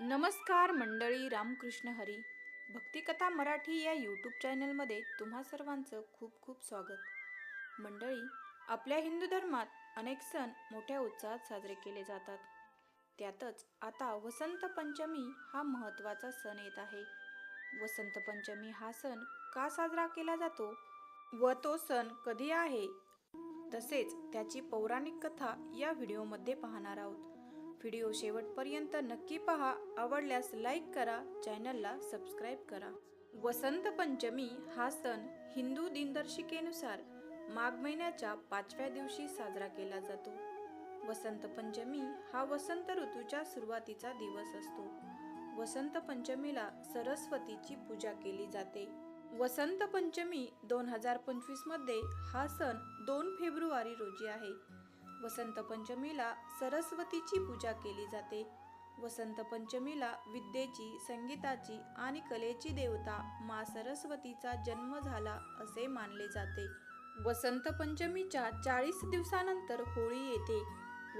नमस्कार मंडळी रामकृष्ण हरी. भक्तिकथा मराठी या यूट्यूब चॅनलमध्ये तुम्हा सर्वांचं खूप खूप स्वागत. मंडळी आपल्या हिंदू धर्मात अनेक सण मोठ्या उत्साहात साजरे केले जातात. त्यातच आता वसंत पंचमी हा महत्त्वाचा सण येत आहे. वसंत पंचमी हा सण का साजरा केला जातो व तो सण कधी आहे? तसेच त्याची पौराणिक कथा या व्हिडिओमध्ये पाहणार आहोत. व्हिडिओ शेवटपर्यंत नक्की पहा. आवडल्यास लाईक करा चॅनलला सबस्क्राईब करा. वसंत पंचमी हा सण हिंदू दिनदर्शिकेनुसार माघ महिन्याच्या पाचव्या दिवशी साजरा केला जातो. वसंत पंचमी हा वसंत ऋतूच्या सुरुवातीचा दिवस असतो. वसंत पंचमीला सरस्वतीची पूजा केली जाते. वसंत पंचमी दोन हजार पंचवीसमध्ये हा सण दोन फेब्रुवारी रोजी आहे. वसंत पंचमीला सरस्वतीची पूजा केली जाते. वसंत पंचमीला विद्येची संगीताची आणि कलेची देवता मा सरस्वतीचा जन्म झाला असे मानले जाते. वसंत पंचमीच्या चाळीस दिवसानंतर होळी येते.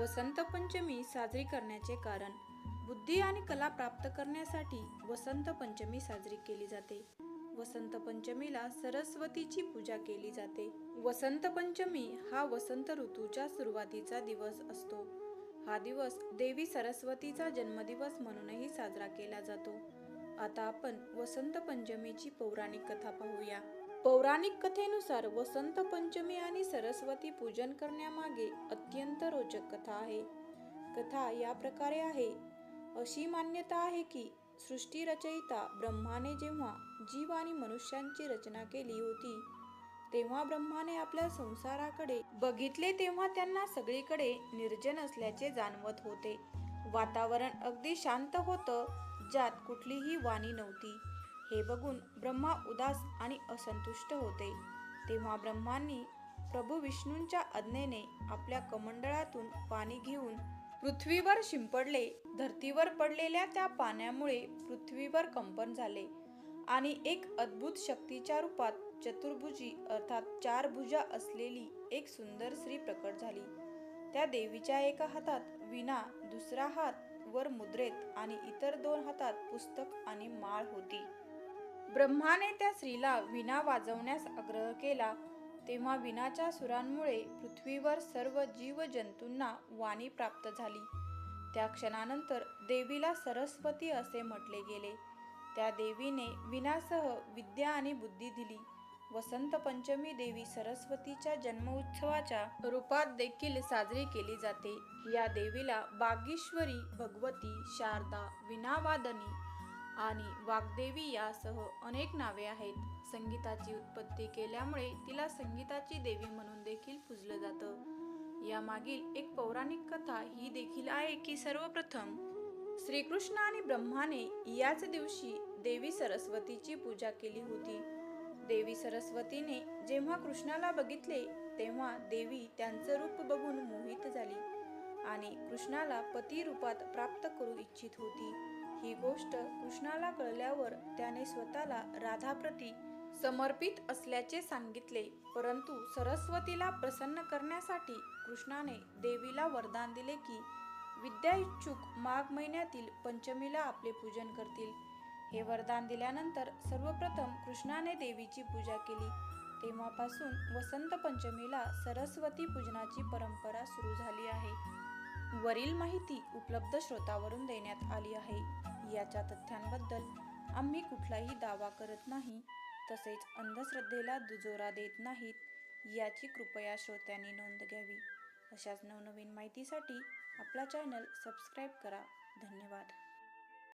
वसंत पंचमी साजरी करण्याचे कारण बुद्धी आणि कला प्राप्त करण्यासाठी वसंत पंचमी साजरी केली जाते. वसंत पंचमीला सरस्वतीची पूजा केली जाते. वसंत पंचमी हा वसंत ऋतूच्या सुरुवातीचा दिवस असतो. हा दिवस देवी सरस्वतीचा जन्मदिवस म्हणूनही साजरा केला जातो. आता आपण वसंत पंचमीची पौराणिक कथा पाहूया. पौराणिक कथेनुसार वसंत पंचमी आणि सरस्वती पूजन करण्यामागे अत्यंत रोचक कथा आहे. कथा या प्रकारे आहे. अशी मान्यता आहे की सृष्टीरचयिता ब्रह्माने जेव्हा जीव आणि मनुष्यांची रचना केली होती तेव्हा ब्रह्माने आपल्या संसाराकडे बघितले तेव्हा त्यांना सगळीकडे निर्जन असल्याचे जाणवत होते. वातावरण अगदी शांत होतं ज्यात कुठलीही वाणी नव्हती. हे बघून ब्रह्मा उदास आणि असंतुष्ट होते. तेव्हा ब्रह्मांनी प्रभू विष्णूंच्या आज्ञेने आपल्या कमंडळातून पाणी घेऊन पृथ्वीवर शिंपडले धरतीवर पडलेल्या त्या पाण्यामुळे पृथ्वीवर कंपन झाले. आणि एक अद्भुत शक्तीच्या रूपात चतुर्भुजी अर्थात चार भुजा असलेली एक सुंदर स्त्री प्रकट झाली. त्या देवीच्या एका हातात विना दुसरा हात वर मुद्रेत आणि इतर दोन हातात पुस्तक आणि माळ होती. ब्रह्माने त्या स्त्रीला विना वाजवण्यास आग्रह केला तेव्हा विनाच्या सुरांमुळे पृथ्वीवर सर्व जीवजंतूंना वाणी प्राप्त झाली. त्या क्षणानंतर देवीला सरस्वती असे म्हटले गेले. त्या देवीने विनासह विद्या आणि बुद्धी दिली. वसंत पंचमी देवी सरस्वतीच्या जन्मोत्सवाच्या रूपात देखील साजरी केली जाते. या देवीला बागेश्वरी भगवती शारदा विनावादनी आणि वाग्देवी यासह अनेक नावे आहेत. संगीताची उत्पत्ती केल्यामुळे तिला संगीताची देवी म्हणून देखील पूजलं जातं. यामागील एक पौराणिक कथा ही देखील आहे की सर्वप्रथम श्रीकृष्ण आणि ब्रह्माने याच दिवशी देवी सरस्वतीची पूजा केली होती. देवी सरस्वतीने जेव्हा कृष्णाला बघितले तेव्हा देवी त्यांचं रूप बघून मोहित झाली आणि कृष्णाला पती रूपात प्राप्त करू इच्छित होती. ही गोष्ट कृष्णाला कळल्यावर त्याने स्वतःला राधाप्रती समर्पित असल्याचे सांगितले. परंतु सरस्वतीला प्रसन्न करण्यासाठी कृष्णाने देवीला वरदान दिले की विद्या इच्छुक माघ महिन्यातील पंचमीला आपले पूजन करतील. हे वरदान दिल्यानंतर सर्वप्रथम कृष्णाने देवीची पूजा केली. तेव्हापासून वसंत पंचमीला सरस्वती पूजनाची परंपरा सुरू झाली आहे. वरील माहिती उपलब्ध श्रोतावरून देण्यात आली आहे. याच्या तथ्यांबद्दल आम्ही कुठलाही दावा करत नाही तसेच अंधश्रद्धेला दुजोरा देत नाहीत याची कृपया श्रोत्यांनी नोंद घ्यावी. अशाच नवनवीन माहितीसाठी आपला चॅनल सबस्क्राईब करा. धन्यवाद.